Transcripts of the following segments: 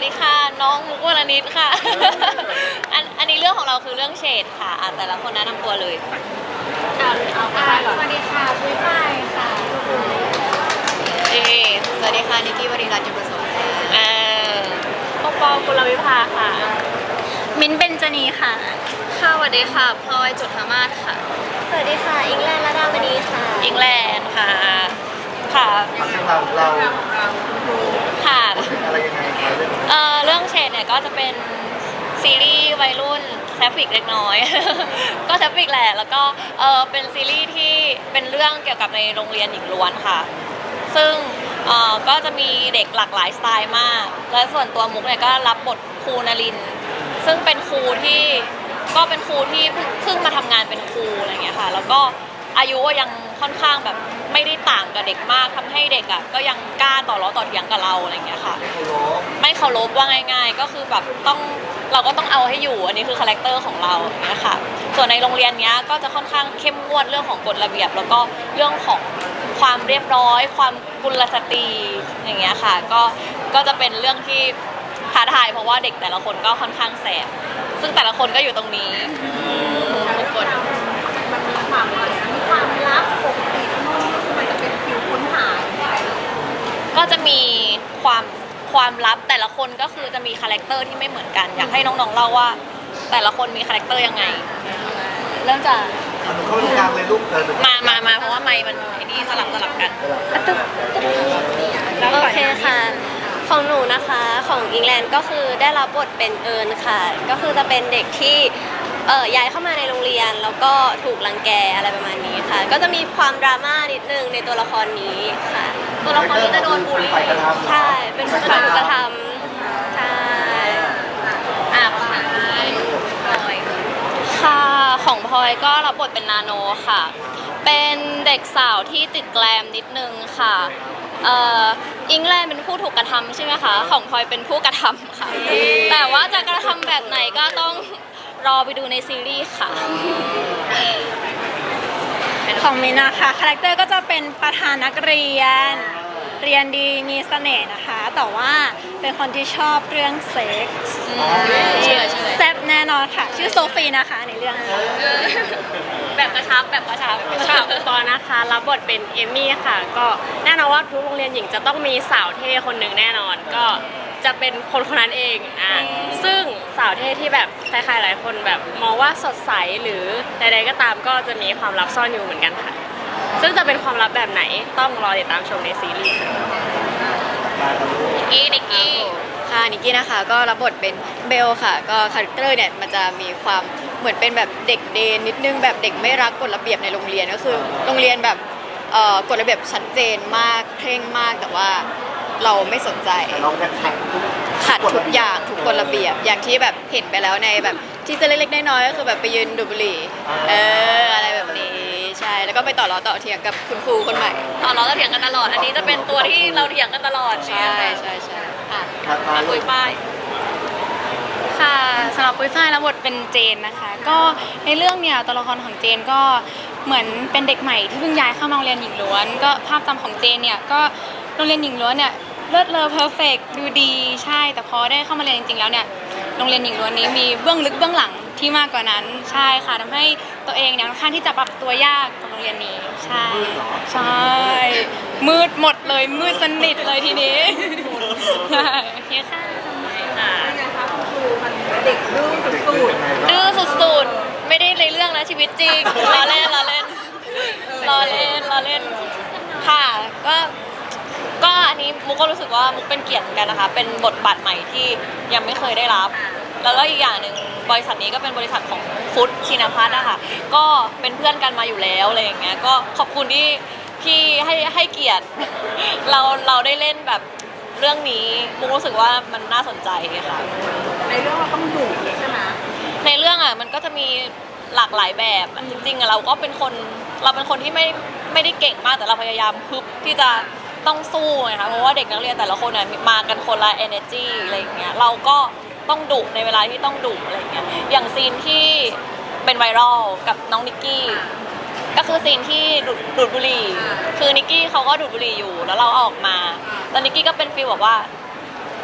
วัสดีค่ะ น้องมุกวรณิตค่ะ อันอันนี้เรื่องของเราคือเรื่องเฉดค่ะอะ แต่ละคนแนะนำตัวเลยเอาเอาไปก่อนสวัสดีค่ะปุ้ยฝ้ายค่ะเอสวัสดีค่ะนิกกี้วรินทร์รัตน์จุลประสงค์ค่ะเออปกปองกุลวิภาค่ะ มิ้นท์เบนจนีค่ะ ค่ะสวัสดีค่ะพลอยจุธามาศค่ะ สวัสดีค่ะ อิงแลนด์ระดามณีค่ะ อิงแลนด์ค่ะ ค่ะ เรื่องราวของเรา ค่ะ เป็นอะไรยังไงคะเรื่อง เอ่อ เนี่ยก็จะเป็นซีรีส์วัยรุ่นแซฟิกเล็กน้อย ก็แซฟิกแหละ แล้วก็เออเป็นซีรีส์ที่เป็นเรื่องเกี่ยวกับในโรงเรียนหญิงล้วนค่ะ ซึ่งเออก็จะมีเด็กหลากหลายสไตล์มาก และส่วนตัวมุกเนี่ยก็รับบทครูนริน ซึ่งเป็นครูที่ก็เป็นครูที่เพิ่งเพิ่งมาทำงานเป็นครูอะไรเงี้ยค่ะ แล้วก็ อายุก็ยังค่อนข้างแบบไม่ได้ต่างกับเด็กมากทำให้เด็กอะก็ยังกล้าต่อล้อต่อเถียงกับเราอะไรอย่างเงี้ยค่ะเคารพไม่เคารพว่าง่าย ๆ ก็คือแบบต้องเราก็ต้องเอาให้อยู่อันนี้คือคาแรคเตอร์ของเราอย่างเงี้ยค่ะส่วนในโรงเรียนเนี้ยก็จะค่อนข้างเข้มงวดเรื่องของกฎระเบียบ แล้วก็เรื่องของความเรียบร้อย ความกุลสตรีอย่างเงี้ยค่ะ ก็ก็จะเป็นเรื่องที่ท้าทายเพราะว่าเด็กแต่ละคนก็ค่อนข้างแสบซึ่งแต่ละคนก็อยู่ตรงนี้ทุกคนมันมีความอะไรนะมี ความลับปกตินู่นคือมันจะเป็นฟิลค้นหาก็จะมีความความลับแต่ละคนก็คือจะมีคาแรคเตอร์ที่ไม่เหมือนกัน อยากให้น้องๆเล่าว่า แต่ละคนมีคาแรคเตอร์ยังไง เริ่มจากเอาเข้าตรงกลางเลยลูกเออมามามาเพราะว่าไมค์มันไอ้นี่สลับสลับกันแล้วโอก่อนเคค่ะ ของหนูนะคะของอิงแลนด์ก็คือได้รับบทเป็นเอิญค่ะ ก็คือจะเป็นเด็กที่ เอ่อย้ายเข้ามาในโรงเรียนแล้วก็ถูกรังแกอะไรประมาณนี้ค่ะ ก็จะมีความดราม่านิดนึงในตัวละครนี้ค่ะ ตัวละครนี้จะโดนบูลลี่ฝ่ายกระทำเหรอใช่ เป็นผู้ถูกกระทำใช่อะพลอย ค่ะของพลอยก็รับบทเป็นนาโนค่ะ เป็นเด็กสาวที่ติดแกลมนิดนึงค่ะเอ่ออิงแลนด์เป็นผู้ถูกกระทำใช่ไหมคะ ของพลอยเป็นผู้กระทำค่ะ แต่ว่าจะกระทำแบบไหนก็ต้อง รอไปดูในซีรีส์ค่ะ ของมินนะคะคาแรคเตอร์ก็จะเป็นประธานนักเรียน เรียนดีมีเสน่ห์นะคะ แต่ว่าเป็นคนที่ชอบเรื่องเซ็กส์เชื่อเชื่อ แซ่บแน่นอนค่ะ ชื่อโซฟีนะคะ ในเรื่องนะคะแบบกระชับแบบกระชับค่ะปอนะคะ รับบทเป็นเอมมี่ค่ะ ก็แน่นอนว่าทุกโรงเรียนหญิงจะต้องมีสาวเท่คนหนึ่งแน่นอน ก็จะเป็นคนคนนั้นเองอะซึ่งสาวเท่ที่แบบใครๆหลายคนแบบมองว่าสดใสหรือใดๆก็ตามก็จะมีความลับซ่อนอยู่เหมือนกันค่ะ ซึ่งจะเป็นความลับแบบไหนต้องรอติดตามชมในซีรีส์ค่ะมากับลูกนิกกี้นิกกี้ค่ะนิกกี้นะคะก็รับบทเป็นเบลค่ะ ก็คาแรคเตอร์เนี่ยมันจะมีความเหมือนเป็นแบบเด็กเดนนิดนึงแบบเด็กไม่รักกฎระเบียบในโรงเรียนก็คือ โรงเรียนแบบเอ่อกฎระเบียบชัดเจนมากเคร่งมากแต่ว่าเราไม่สนใจแต่เราจะขัดทุก ขัดทุกอย่างทุกกฎระเบียบ อย่างที่แบบเห็นไปแล้วในแบบที่จะเล็กๆน้อยๆก็คือแบบไปยืนดูดบุหรี่เอออะไรแบบนี้ใช่แล้วก็ไปต่อล้อต่อเถียงกับคุณครูคนใหม่ตอนเราจะเถียงกันตลอด อันนี้จะเป็นตัวที่เราเถียงกันตลอดใช่ใช่ใช่อะขัดมามาลูคุยกป้าย ค่ะสำหรับปุ้ยฝ้ายรับบทเป็นเจนนะคะ ก็ในเรื่องเนี่ยตัวละครของเจนก็เหมือนเป็นเด็กใหม่ที่เพิ่งย้ายเข้ามาโรงเรียนหญิงล้วน ก็ภาพจำของเจนเนี่ยก็โรงเรียนหญิงล้วนเนี่ย เลิศเลอเพอร์เฟกดูดีใช่ แต่พอได้เข้ามาเรียนจริงๆแล้วเนี่ยโรงเรียนหญิงล้วนนี้มีเบื้องลึกเบื้องหลังที่มากกว่านั้นใช่ค่ะทำให้ตัวเองเนี่ยค่อนข้างที่จะปรับตัวยากกับโรงเรียนนี้ใช่ใช่มืดหมดเลยมืดสนิทเลยทีนี้ใช่โอเคค่ะอะเด็กดื้อสุดดื้อสุดๆ ไม่ได้ในเรื่องนะชีวิตจริง ล้อเล่นล้อเล่นล้อเล่นล้อเล่น ค่ะ ก็ ก็อันนี้มุกก็รู้สึกว่ามุกเป็นเกียรติเหมือนกันนะคะ เป็นบทบาทใหม่ที่ยังไม่เคยได้รับ แล้วก็อีกอย่างหนึ่งบริษัทนี้ก็เป็นบริษัทของฟุตชินพัฒน์นะคะก็เป็นเพื่อนกันมาอยู่แล้วอะไรอย่างเงี้ยก็ขอบคุณที่ที่ให้ให้เกียรติ เราเราได้เล่นแบบเรื่องนี้มุกรู้สึกว่ามันน่าสนใจค่ะในเรื่องเราต้องดุใช่ไหมในเรื่องอะมันก็จะมีหลากหลายแบบอะจริงๆอะเราก็เป็นคนเราเป็นคนที่ไม่ไม่ได้เก่งมากแต่เราพยายามพึบที่จะ ต้องสู้ไงคะเพราะว่าเด็กนักเรียนแต่ละคนอะมากันคนละ energy อะไรอย่างเงี้ยเราก็ต้องดุในเวลาที่ต้องดุอะไรอย่างเงี้ยอย่างซีนที่เป็นไวรัลกับน้องนิกกี้ ก็คือซีนที่ดูดดูดบุหรี่ คือนิกกี้เขาก็ดูดบุหรี่อยู่แล้วเราเอาออกมาแล้วนิกกี้ก็เป็นฟีลแบบว่า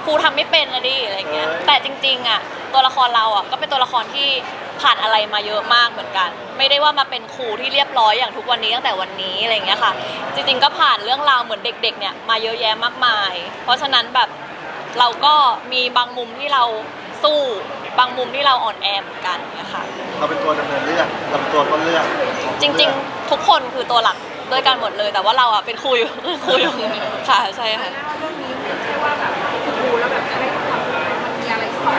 ครูทำไม่เป็นนะดิอะไรเงี้ยแต่จริงๆอะตัวละครเราอะก็เป็นตัวละครที่ ผ่านอะไรมาเยอะมากเหมือนกัน ไม่ได้ว่ามาเป็นครูที่เรียบร้อยอย่างทุกวันนี้ตั้งแต่วันนี้อะไรเงี้ยค่ะ จริง ๆ ก็ผ่านเรื่องราวเหมือนเด็ก ๆ เนี่ยมาเยอะแยะมากมาย เพราะฉะนั้นแบบเราก็มีบางมุมที่เราสู้บางมุมที่เราอ่อนแอเหมือนกันเนี่ยค่ะ เราเป็นตัวดำเนินเรื่องเราเป็นตัวต้นเรื่องจริง ๆ ทุกคนคือตัวหลักด้วยกันหมดเลย แต่ว่าเราอะเป็นครูอยู่ ครูอยู่ค่ะใช่ค่ะอะไ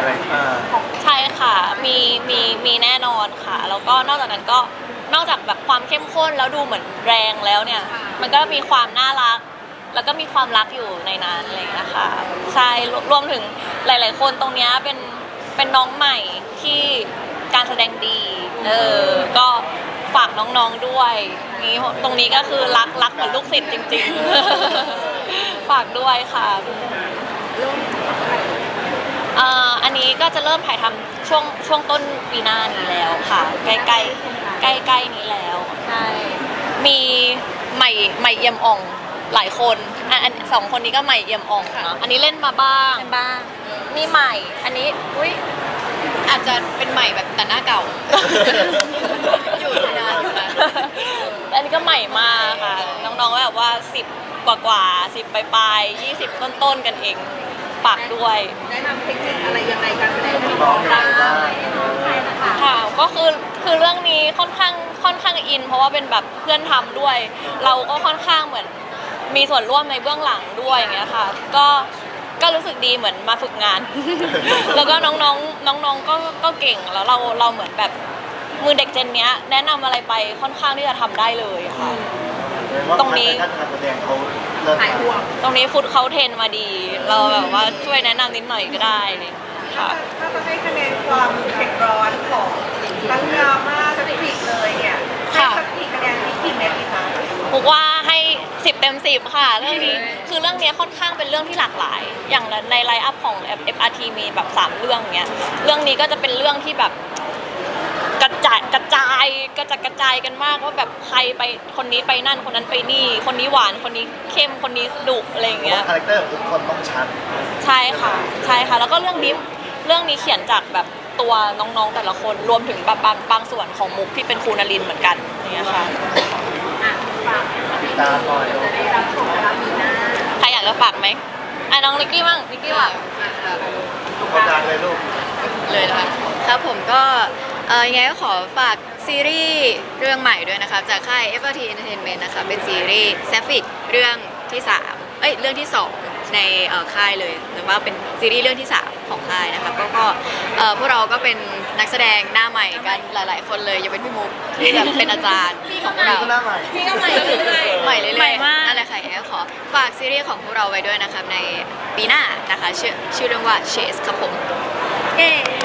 รอ่าใช่ค่ะ มีมีมีแน่นอนค่ะ แล้วก็นอกจากนั้นก็นอกจากแบบความเข้มข้นแล้วดูเหมือนแรงแล้วเนี่ย มันก็มีความน่ารัก แล้วก็มีความรักอยู่ในนั้นอะไรอย่างเลยนะคะใช่รวรวมถึงหลาย ๆ คนตรงเนี้ยเป็นเป็นน้องใหม่ที่การแสดงดีเออก็ฝากน้องๆด้วยนี่ตรงนี้ก็คือรักรักเหมือนลูกศิษย์จริง ๆ ฝากด้วยค่ะ อ่ออันนี้ก็จะเริ่มถ่ายทำช่วงช่วงต้นปีหน้านี้แล้วค่ะ ใกล้ใกล้ใกล้ใกล้ๆนี้แล้ว ใช่ มีใหม่ใหม่เอี่ยมอ่องหลายคนอะอันสองคนนี้ก็ใหม่เอี่ยมอ่องเนาะอันนี้เล่นมาบ้าง เป็นบ้างนี่ใหม่ อันนี้อุ้ยอาจจะเป็นใหม่แบบแต่หน้าเก่า อยู่นานอยู่นะอันนี้ก็ใหม่มากค่ะ น้องๆแบบว่าสิบกว่ากว่าสิบปลายๆยี่สิบต้นๆกันเอง ฝากด้วยน้องเป็นยังไงบ้างค่ะก็คือคือเรื่องนี้ค่อนข้างค่อนข้างอิน เพราะว่าเป็นแบบเพื่อนทำด้วย เราก็ค่อนข้างเหมือนมีส่วนร่วมในเบื้องหลังด้วยอย่างเงี้ยค่ะ ก็ก็รู้สึกดีเหมือนมาฝึกงาน แล้วก็น้องๆน้องๆก็ก็เก่งแล้วเราเราเหมือนแบบมือเด็กเจนเนี้ย แนะนำอะไรไปค่อนข้างที่จะทำได้เลยค่ะ ตรงนี้ด้านการแสดงเขา เริ่มมาตรงนี้ฟุตเขาเทรนมาดี เราแบบว่าช่วยแนะนำนิดหน่อยก็ได้ค่ะ ถ้าจะให้คะแนนความเผ็ดร้อนของทั้งดราม่าสปิกเลยเนี่ยให้ค่ะสักกี่คะแนนที่กี่เม็ดดีคะบอกว่าให้สิบเต็มสิบค่ะ เรื่องนี้คือเรื่องนี้ค่อนข้างเป็นเรื่องที่หลากหลาย อย่างในไลฟ์อัพของ FRT มีแบบ 3 เรื่องเงี้ย เรื่องนี้ก็จะเป็นเรื่องที่แบบกระจาย กระจายกระจัดกระจายกันมากว่าแบบใครไปคนนี้ไปนั่นคนนั้นไปนี่ คนนี้หวานคนนี้เข้มคนนี้ดุอะไรอย่างเพราะเงี้ยว่าคาแรคเตอร์ของทุกคนต้องชัดใช่ค่ะ ใช่ค่ะ แล้วก็เรื่องนี้เรื่องนี้เขียนจากแบบตัวน้องๆแต่ละคนรวมถึงแบบบางบางส่วนของมุกที่เป็นครูนรินทร์เหมือนกันอย่างเงี้ยค่ะ ติดตามหน่อยใครอยากจะฝากไหมอะน้องนิกกี้บ้างนิกกี้ว่างทุกคนดังเลยลูก เลยนะคะครับผมก็ เอ่อยังไงก็ขอฝากซีรีส์เรื่องใหม่ด้วยนะครับ จากค่าย FRT Entertainment นะคะเป็นซีรีส์ s a f i c เรื่องที่ 3 เอ้ย เรื่องที่ 2 ในเอ่อค่ายเลยหรือว่าเป็นซีรีส์เรื่องที่ 3 ของค่ายนะคะก็ก็เอ่อพวกเราก็เป็นนักแสดงหน้าใหม่กันหลาย ๆ คนเลยยกเป็นพี่มุกที่แบบเป็นอาจารย์ของพวกเรา ก็หน้าใหม่ พี่ก็ใหม่เรื่อยๆใหม่เรื่อยๆใหม่มาก นั่นแหละค่ะยังไงก็ขอฝากซีรีส์ของพวกเราไว้ด้วยนะครับในปีหน้านะคะชื่อชื่อเรื่องว่า Chase ครับผม เย้ขอบคุณครับ